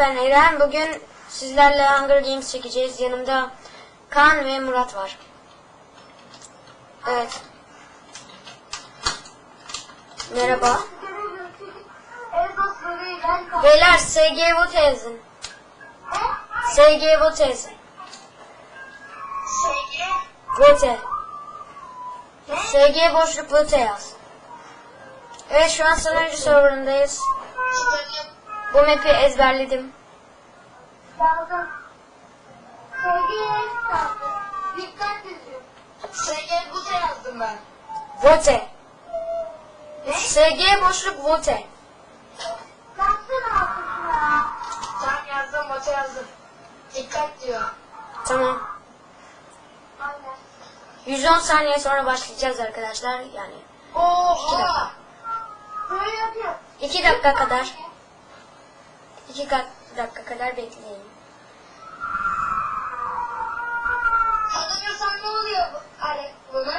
Ben Eren. Bugün sizlerle Hunger Games çekeceğiz. Yanımda Kaan ve Murat var. Evet. Merhaba. Beyler SG vote yazın. SG vote yazın. Vote. SG boşluk vote yaz. Evet şu an sonuncu serverındayız. Bu map'i ezberledim. SG Buse yazdım ben. Vote. SG boşluk vote. Tam yazdım, Buse yazdım. Dikkat diyor. Tamam. 110 saniye sonra başlayacağız arkadaşlar. Yani Oha! 2 dakika kadar. 2 dakika kadar bekleyin. Kazanırsan ne oluyor bu Alek bunu?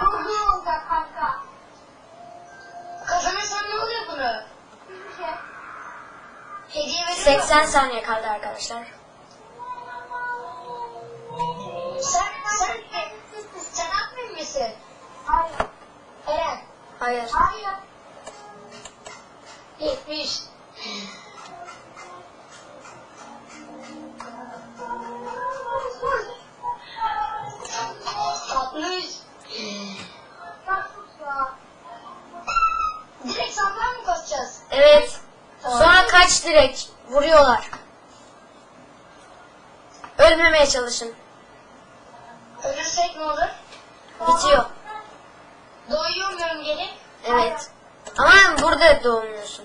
Bu ne olacak kanka? Kazanırsan ne oluyor bunu? Hediye veriyor 80 saniye kaldı arkadaşlar. Sen, sen, sen admin misin? Hayır. Eren. Hayır. Hayır. Yetmiş. Evet. Sonra kaç direkt vuruyorlar. Ölmemeye çalışın. Ölürsek ne olur? Bitiyor. Doyuyor muyum gelip? Evet. Ama burada doğmuyorsun.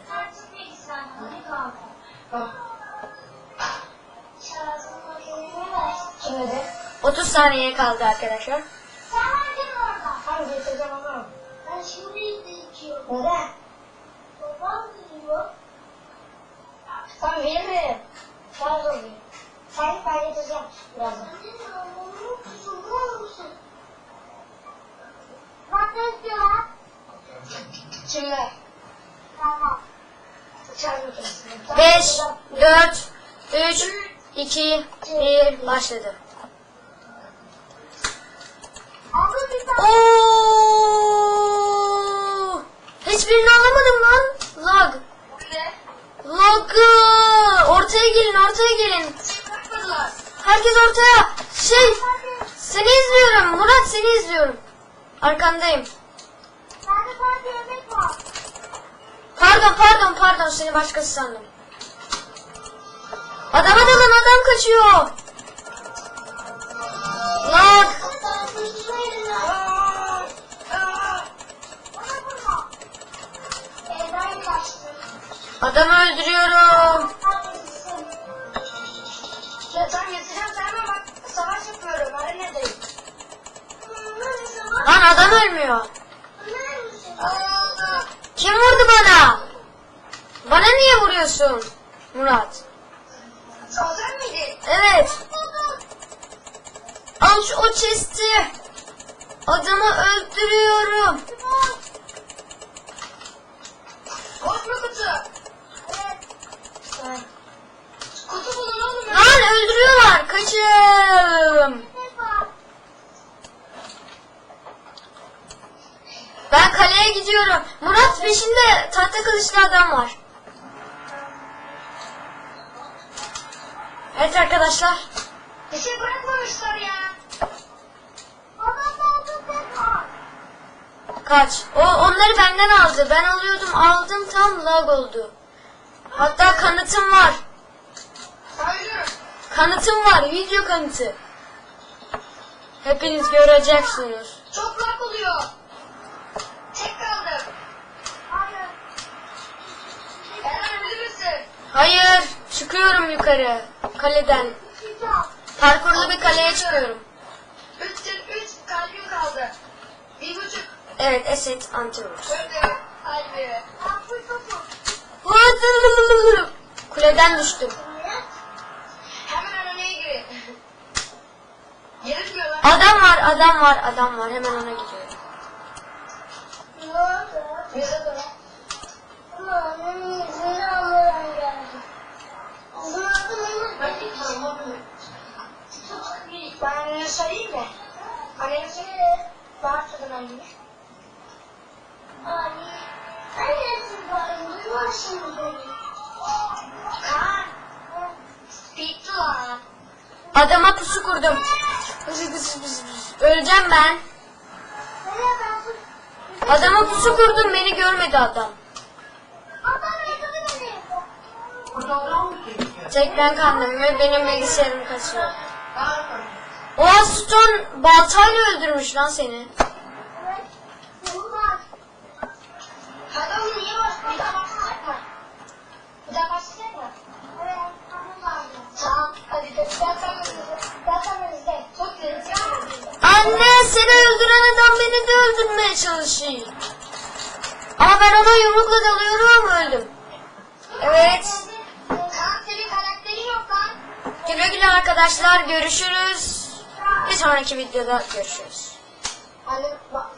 Kime de? 30 saniye kaldı arkadaşlar. Hangi getireceğim onu? Ben şimdi izleyeceğim. Neden? Babam diyor. Sen veririm. Sen de olur. Sen ben getireceğim birazdan. İstiyorlar? Kimler? Tamam. Çay makinesi. 5, 4, 3, 2, 1 başladı. Oo! Hiçbirini alamadım lan. Lag. Lag. Ortaya gelin, ortaya gelin. Herkes ortaya. Şey, seni izliyorum. Murat seni izliyorum. Arkandayım. Pardon, pardon, pardon. Seni başkası sandım. Adama dalın, adam kaçıyor. Niye vuruyorsun? Murat. Hazır mıydın? Evet. Al şu o chest'i. Adamı öldürüyorum. Mu kutu? Evet. Kutu bulun oğlum. Lan öldürüyorlar. Kaçın. Ben kaleye gidiyorum. Murat peşinde tahta kılıçlı adam var. Evet arkadaşlar. Bir şey bırakmamışlar ya. Kaç. O onları benden aldı. Ben alıyordum aldım tam lag oldu. Hatta kanıtım var. Hayır. Kanıtım var. Video kanıtı. Hepiniz göreceksiniz. Çok lag oluyor. Tek kaldım. Hayır. Eren bilir misin? Hayır. Çıkıyorum yukarı. Kaleden. Parkurlu bir kaleye çıkıyorum. Üç, üç kalbim kaldı. Bir buçuk. Evet Eset Antivirus. Öldü. Kalbi. Kuleden düştüm. Hemen aranaya girin. Gerilmiyorlar. Adam var, adam var, adam var. Hemen ona gidiyorum. Ne oldu? sarayım mı? Annene söyle. Bağırtmadan annemi. Anne. Annesin bağırın. Duyuyorsun mu beni? Kaan. Bitti lan. Adama pusu kurdum. Öleceğim ben. Adama pusu kurdum beni görmedi adam. Çek ben kandım ve benim bilgisayarım kaçıyor. O Stone baltayla öldürmüş lan seni. Anne seni öldüren adam beni de öldürmeye çalışıyor. Ama ben ona yumrukla dalıyorum öldüm. Evet. Güle güle arkadaşlar görüşürüz. Sonraki videoda görüşürüz. Anne bak.